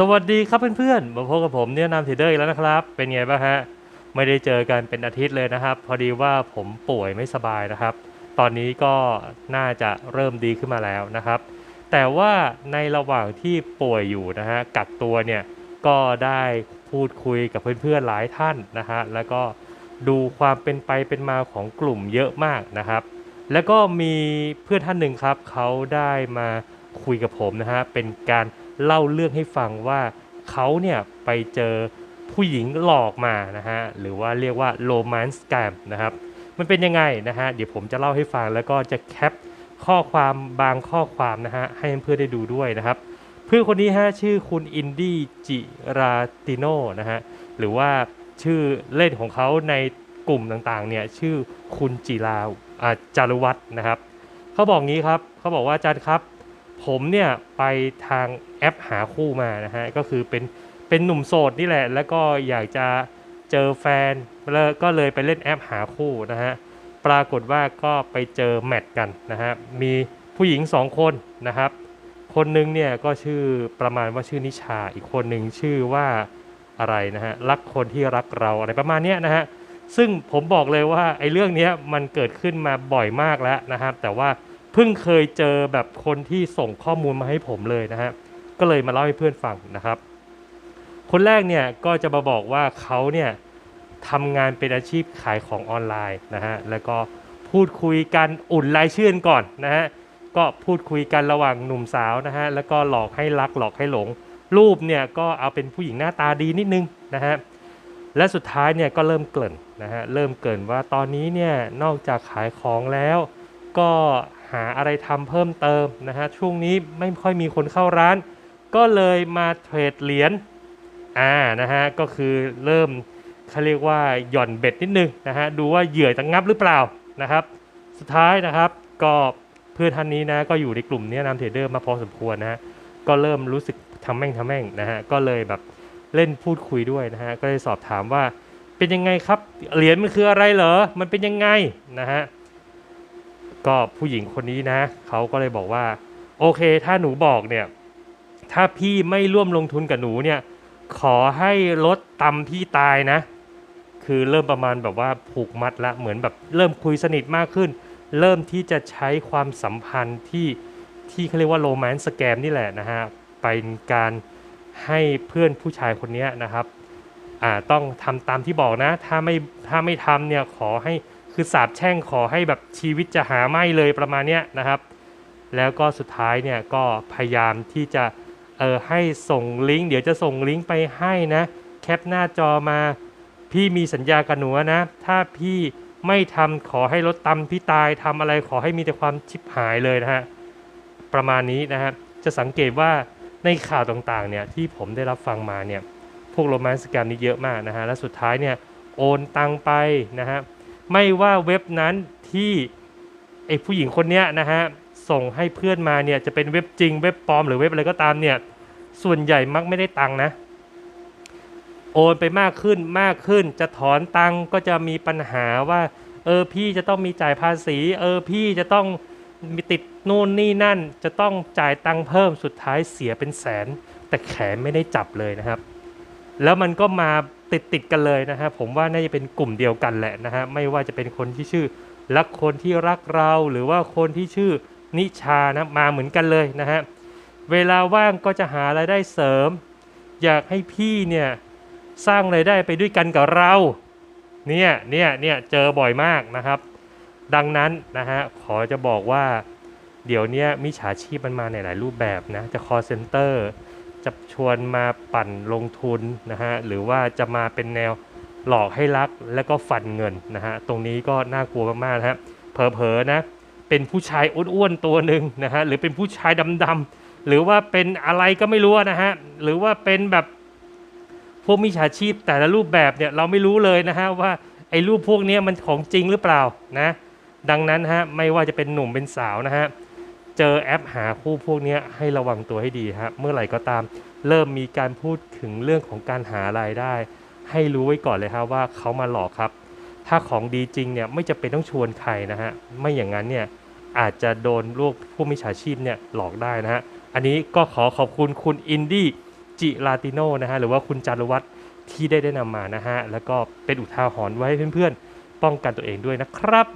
สวัสดีครับเพื่อนๆมาพบกับผมเนี่ยนามทรดเดอร์อีกแล้วนะครับ เป็นไงบ้างฮะ ไม่ได้เจอกันเป็นอาทิตย์เลยนะครับ พอดีว่าผมป่วยไม่สบายนะครับ ตอนนี้ก็น่าจะเริ่มดีขึ้นมาแล้วนะครับ แต่ว่าในระหว่างที่ป่วยอยู่นะฮะ กักตัวเนี่ย ก็ได้พูดคุยกับเพื่อนๆหลายท่านนะฮะ แล้วก็ดูความเป็นไปเป็นมาของกลุ่มเยอะมากนะครับ แล้วก็มีเพื่อนท่านหนึ่งครับ เขาได้มาคุยกับผมนะฮะ เป็นการ เล่าเรื่องให้ฟังว่าเขาเนี่ยไปเจอผู้หญิงหลอกมานะฮะหรือว่าเรียกว่าโรแมนต์แกมนะครับมันเป็นยังไงนะฮะเดี๋ยวผมจะเล่าให้ฟังแล้วก็จะแคปข้อความบางข้อความนะฮะให้เพื่อนๆได้ดูด้วยนะครับเพื่อนคนนี้ฮะชื่อคุณอินดี้จิราติโนนะฮะหรือว่าชื่อเล่นของเขาในกลุ่มต่างๆเนี่ยชื่อคุณจิราจารุวัฒน์นะครับเขาบอกงี้ครับเขาบอกว่าอาจารย์ครับ ผมเนี่ยไปทางแอปหาคู่มานะฮะก็คือเป็นเป็นหนุ่มโสดนี่แหละ แล้วก็อยากจะเจอแฟนแล้วก็เลยไปเล่นแอปหาคู่นะฮะปรากฏว่าก็ไปเจอแมทกันนะฮะมีผู้หญิงสองคนนะครับ คนหนึงเนี่ยก็ชื่อประมาณว่าชื่อนิชาอีกคนหนึ่งชื่อว่าอะไรนะฮะรักคนที่รักเราอะไรประมาณนี้นะฮะซึ่งผมบอกเลยว่าไอ้เรื่องนี้มันเกิดขึ้นมาบ่อยมากแล้วนะครับ แต่ว่า พิ่งเคยเจอแบบคนที่ส่งข้อมูลมาให้ผมเลยนะฮะ ก็เลยมาเล่าให้เพื่อนฟังนะครับ คนแรกเนี่ยก็จะมาบอกว่าเขาเนี่ยทำงานเป็นอาชีพขายของออนไลน์นะฮะ แล้วก็พูดคุยกันอุ่นรายชื่นก่อนนะฮะ ก็พูดคุยกันระหว่างหนุ่มสาวนะฮะ แล้วก็หลอกให้รักหลอกให้หลง รูปเนี่ยก็เอาเป็นผู้หญิงหน้าตาดีนิดนึงนะฮะ และสุดท้ายเนี่ยก็เริ่มเกริ่นนะฮะ เริ่มเกริ่นว่าตอนนี้เนี่ยนอกจากขายของแล้วก็ หาอะไรทำเพิ่มเติมนะฮะช่วงนี้ไม่ค่อยมีคนเข้าร้าน ก็เลยมาเทรดเหรียญอ่านะฮะก็คือเริ่มเขาเรียกว่าหย่อนเบ็ดนิดนึงนะฮะดูว่าเหยื่อจะงับหรือเปล่านะครับ สุดท้ายนะครับก็เพื่อนท่านนี้นะก็อยู่ในกลุ่มนี้นำเทรดเดอร์มาพอสมควรนะฮะก็เริ่มรู้สึกทำแม่งทำแม่งนะฮะก็เลยแบบเล่นพูดคุยด้วยนะฮะก็เลยสอบถามว่าเป็นยังไงครับเหรียญมันคืออะไรเหรอมันเป็นยังไงนะฮะ ก็ผู้หญิงคนนี้นะเขาก็เลยบอกว่า โอเค ถ้าหนูบอกเนี่ยถ้าพี่ไม่ร่วมลงทุนกับหนูเนี่ย ขอให้ลดตำพี่ตายนะ คือเริ่มประมาณแบบว่าผูกมัดละเหมือนแบบเริ่มคุยสนิทมากขึ้น เริ่มที่จะใช้ความสัมพันธ์ที่ที่เขาเรียกว่าโรแมนต์สแกมนี่แหละนะฮะเป็นการให้เพื่อนผู้ชายคนนี้นะครับอ่าต้องทำตามที่บอกนะ ถ้าไม่ถ้าไม่ทำเนี่ยขอให้ คือสาบแช่งขอให้แบบชีวิตจะหาไม่เลยประมาณเนี้ยนะครับ แล้วก็สุดท้ายเนี่ยก็พยายามที่จะเออให้ส่งลิงก์เดี๋ยวจะส่งลิงก์ไปให้นะ แคปหน้าจอมา พี่มีสัญญากับหนูนะ ถ้าพี่ไม่ทำขอให้ลดตำพี่ตายทำอะไรขอให้มีแต่ความชิบหายเลยนะฮะประมาณนี้นะฮะจะสังเกตว่าในข่าวต่างๆเนี่ยที่ผมได้รับฟังมาเนี่ยพวกโรแมนต์สแกมนี่เยอะมากนะฮะและสุดท้ายเนี่ยโอนตังไปนะฮะ ไม่ว่าเว็บนั้นที่ไอ้ผู้หญิงคนเนี้ยนะฮะส่งให้เพื่อนมาเนี่ยจะเป็นเว็บจริงเว็บปลอมหรือเว็บอะไรก็ตามเนี่ยส่วนใหญ่มักไม่ได้ตังค์นะ โอนไปมากขึ้นมากขึ้นจะถอนตังค์ก็จะมีปัญหาว่า เออพี่จะต้องมีจ่ายภาษี เออพี่จะต้องมีติดนู่นนี่นั่น จะต้องจ่ายตังค์เพิ่มสุดท้ายเสียเป็นแสน แต่แขนไม่ได้จับเลยนะครับ แล้วมันก็มาติดติดกันเลยนะฮะผมว่าน่าจะเป็นกลุ่มเดียวกันแหละนะฮะไม่ว่าจะเป็นคนที่ชื่อรักคนที่รักเราหรือว่าคนที่ชื่อนิชานะมาเหมือนกันเลยนะฮะเวลาว่างก็จะหารายได้เสริม อยากให้พี่เนี่ยสร้างรายได้ไปด้วยกันกับเราเนี่ยเนี่ยเนี่ยเจอบ่อยมากนะครับ ดังนั้นนะฮะขอจะบอกว่าเดี๋ยวนี้มิจฉาชีพมันมาในหลายรูปแบบนะจะ call center จะชวนมาปั่นลงทุนนะฮะหรือว่าจะมาเป็นแนวหลอกให้รักแล้วก็ฟันเงินนะฮะตรงนี้ก็น่ากลัวมากๆนะฮะเผลอๆนะเป็นผู้ชายอ้วนๆตัวหนึ่งนะฮะหรือเป็นผู้ชายดำๆหรือว่าเป็นอะไรก็ไม่รู้นะฮะหรือว่าเป็นแบบพวกมิจฉาชีพแต่ละรูปแบบเนี่ยเราไม่รู้เลยนะฮะว่าไอ้รูปพวกนี้มันของจริงหรือเปล่านะดังนั้นฮะไม่ว่าจะเป็นหนุ่มเป็นสาวนะฮะ เจอแอปหาคู่พวกนี้ให้ระวังตัวให้ดีฮะเมื่อไหร่ก็ตาม เริ่มมีการพูดถึงเรื่องของการหารายได้ ให้รู้ไว้ก่อนเลยฮะว่าเขามาหลอกครับ ถ้าของดีจริงเนี่ยไม่จะเป็นต้องชวนใครนะฮะไม่อย่างนั้นเนี่ยอาจจะโดนพวกผู้มิจฉาชีพเนี่ยหลอกได้นะฮะอันนี้ก็ขอขอบคุณคุณอินดี้จิลาติโนนะฮะหรือว่าคุณจารุวัฒน์ที่ได้แนะนำมานะฮะแล้วก็เป็นอุทาหรณ์ไว้ให้เพื่อนๆ ป้องกันตัวเองด้วยนะครับ